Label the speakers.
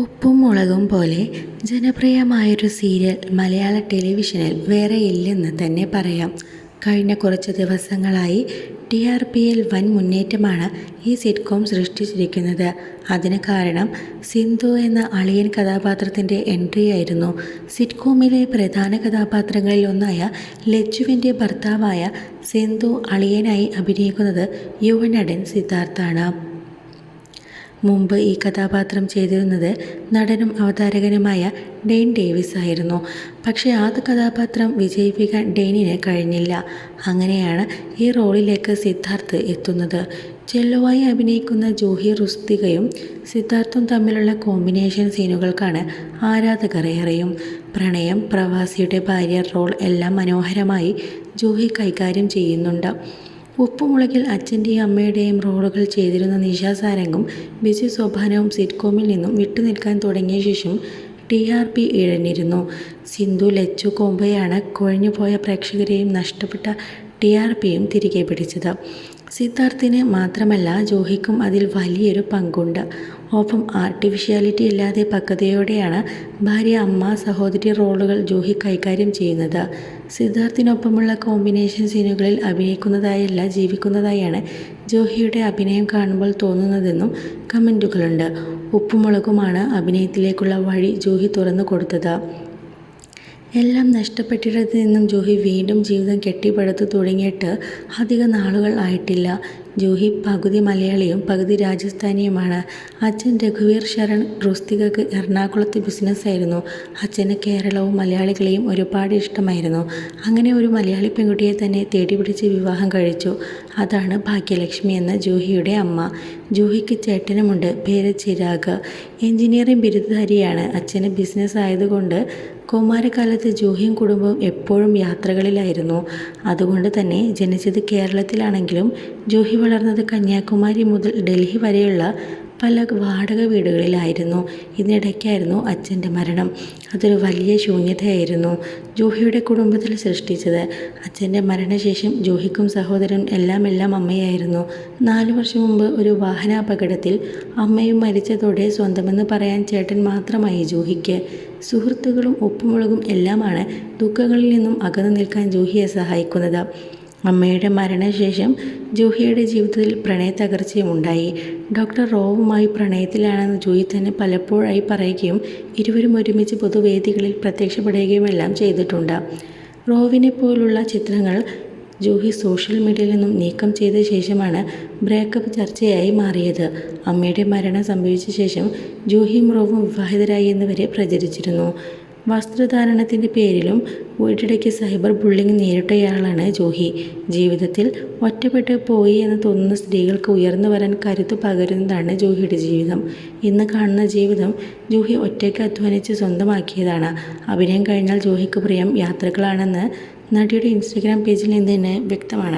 Speaker 1: ഉപ്പും മുളകും പോലെ ജനപ്രിയമായൊരു സീരിയൽ മലയാള ടെലിവിഷനിൽ വേറെയില്ലെന്ന് തന്നെ പറയാം. കഴിഞ്ഞ കുറച്ച് ദിവസങ്ങളായി ടി ആർ പിയിൽ വൻ മുന്നേറ്റമാണ് ഈ സിറ്റ്കോം സൃഷ്ടിച്ചിരിക്കുന്നത്. അതിന് കാരണം സിന്ധു എന്ന അളിയൻ കഥാപാത്രത്തിന്റെ എൻട്രി ആയിരുന്നു സിറ്റ്കോമിലെ പ്രധാന കഥാപാത്രങ്ങളിൽ ഒന്നായ ലജുവിന്റെ ഭർത്താവായ സിന്ധു അളിയനായി അഭിനയിക്കുന്നത് യുവനടൻ സിദ്ധാർത്ഥാണ് മുമ്പ് ഈ കഥാപാത്രം ചെയ്തിരുന്നത് നടനും അവതാരകനുമായ ഡെയ്ൻ ഡേവിസ് ആയിരുന്നു. പക്ഷേ ആ കഥാപാത്രം വിജയിപ്പിക്കാൻ ഡെയ്നിന് കഴിഞ്ഞില്ല. അങ്ങനെയാണ് ഈ റോളിലേക്ക് സിദ്ധാർത്ഥ് എത്തുന്നത്. ചെല്ലുവായി അഭിനയിക്കുന്ന ജൂഹി റുസ്തികയും സിദ്ധാർത്ഥും തമ്മിലുള്ള കോമ്പിനേഷൻ സീനുകൾക്കാണ് ആരാധകർ ഏറെയും. പ്രണയം പ്രവാസിയുടെ ഭാര്യ റോൾ എല്ലാം മനോഹരമായി ജൂഹി കൈകാര്യം ചെയ്യുന്നുണ്ട്. ഉപ്പുമുളകിൽ അച്ഛന്റെയും അമ്മയുടെയും റോളുകൾ ചെയ്തിരുന്ന നിഷ സാരംഗും ബിജു സോപാനവും സിറ്റ്കോമിൽ നിന്നും വിട്ടുനിൽക്കാൻ തുടങ്ങിയ ശേഷം ടി ആർ പി ഇഴഞ്ഞിരുന്നു. സിന്ധു ലച്ചു കോമ്പയാണ് കൊഴിഞ്ഞുപോയ പ്രേക്ഷകരെയും നഷ്ടപ്പെട്ട ടി ആർ പിയും തിരികെ പിടിച്ചത്. സിദ്ധാർത്ഥിന് മാത്രമല്ല ജോഹിക്കും അതിൽ വലിയൊരു പങ്കുണ്ട്. ഒപ്പം ആർട്ടിഫിഷ്യാലിറ്റി ഇല്ലാതെ പക്വതയോടെയാണ് ഭാര്യ അമ്മ സഹോദരി റോളുകൾ ജൂഹി കൈകാര്യം ചെയ്യുന്നത്. സിദ്ധാർത്ഥിനൊപ്പമുള്ള കോമ്പിനേഷൻ സീനുകളിൽ അഭിനയിക്കുന്നതായല്ല ജീവിക്കുന്നതായാണ് ജോഹിയുടെ അഭിനയം കാണുമ്പോൾ തോന്നുന്നതെന്നും കമന്റുകളുണ്ട് ഉപ്പുമുളകുമാണ് അഭിനയത്തിലേക്കുള്ള വഴി ജൂഹി തുറന്നു കൊടുത്തത് എല്ലാം നഷ്ടപ്പെട്ടിടത്ത് നിന്നും ജൂഹി വീണ്ടും ജീവിതം കെട്ടിപ്പടുത്തു തുടങ്ങിയിട്ട് അധിക നാളുകൾ ആയിട്ടില്ല. ജൂഹി പകുതി മലയാളിയും പകുതി രാജസ്ഥാനിയുമാണ്. അച്ഛൻ രഘുവീർ ശരൺ റുസ്തികക്ക് എറണാകുളത്ത് ബിസിനസ്സായിരുന്നു അച്ഛന് കേരളവും മലയാളികളെയും ഒരുപാട് ഇഷ്ടമായിരുന്നു. അങ്ങനെ ഒരു മലയാളി പെൺകുട്ടിയെ തന്നെ തേടിപിടിച്ച് വിവാഹം കഴിച്ചു. അതാണ് ഭാഗ്യലക്ഷ്മി എന്ന ജൂഹിയുടെ അമ്മ. ജൂഹിക്ക് ചേട്ടനുമുണ്ട്. പേര് ചിരാഗ്. എഞ്ചിനീയറിംഗ് ബിരുദധാരിയാണ്. അച്ഛന് ബിസിനസ് ആയതുകൊണ്ട് കൗമാരകാലത്ത് ജൂഹിയും കുടുംബവും എപ്പോഴും യാത്രകളിലായിരുന്നു. അതുകൊണ്ട് തന്നെ ജനിച്ചത് കേരളത്തിലാണെങ്കിലും ജൂഹി വളർന്നത് കന്യാകുമാരി മുതൽ ഡൽഹി വരെയുള്ള പല വാടക വീടുകളിലായിരുന്നു. ഇതിനിടയ്ക്കായിരുന്നു അച്ഛന്റെ മരണം. അതൊരു വലിയ ശൂന്യതയായിരുന്നു. ജൂഹിയുടെ കുടുംബത്തിൽ സൃഷ്ടിച്ചത് അച്ഛന്റെ മരണശേഷം ജൂഹിക്കും സഹോദരൻ എല്ലാം എല്ലാം അമ്മയായിരുന്നു. നാലു വർഷം മുമ്പ് ഒരു വാഹനാപകടത്തിൽ അമ്മയും മരിച്ചതോടെ സ്വന്തമെന്ന് പറയാൻ ചേട്ടൻ മാത്രമായി ജൂഹിക്ക്. സുഹൃത്തുക്കളും ഉപ്പുമുളകും എല്ലാമാണ് ദുഃഖങ്ങളിൽ നിന്നും അകന്നു നിൽക്കാൻ ജൂഹിയെ സഹായിക്കുന്നത്. അമ്മയുടെ മരണശേഷം ജൂഹിയുടെ ജീവിതത്തിൽ പ്രണയ തകർച്ചയും ഉണ്ടായി. ഡോക്ടർ റോവുമായി പ്രണയത്തിലാണെന്ന് ജൂഹി തന്നെ പലപ്പോഴായി പറയുകയും ഇരുവരും ഒരുമിച്ച് പൊതുവേദികളിൽ പ്രത്യക്ഷപ്പെടുകയുമെല്ലാം ചെയ്തിട്ടുണ്ട്. റോവിനെ പോലുള്ള ചിത്രങ്ങൾ ജൂഹി സോഷ്യൽ മീഡിയയിൽ നിന്നും നീക്കം ചെയ്ത ശേഷമാണ് ബ്രേക്കപ്പ് ചർച്ചയായി മാറിയത്. അമ്മയുടെ മരണം സംഭവിച്ച ശേഷം ജൂഹിയും റോവും വിവാഹിതരായി എന്നിവരെ പ്രചരിച്ചിരുന്നു. വസ്ത്രധാരണത്തിന്റെ പേരിലും വീട്ടിടയ്ക്ക് സൈബർ ബുള്ളിങ് നേരിട്ടയാളാണ് ജോഹി. ജീവിതത്തിൽ ഒറ്റപ്പെട്ട് പോയി എന്ന് തോന്നുന്ന സ്ത്രീകൾക്ക് ഉയർന്നു വരാൻ കരുത്തു പകരുന്നതാണ് ജോഹിയുടെ ജീവിതം. ഇന്ന് കാണുന്ന ജീവിതം ജോഹി ഒറ്റയ്ക്ക് അധ്വാനിച്ച് സ്വന്തമാക്കിയതാണ്. അഭിനയം കഴിഞ്ഞാൽ ജോഹിക്ക് പ്രിയം യാത്രകളാണെന്ന് നടിയുടെ ഇൻസ്റ്റഗ്രാം പേജിൽ നിന്ന് തന്നെ വ്യക്തമാണ്.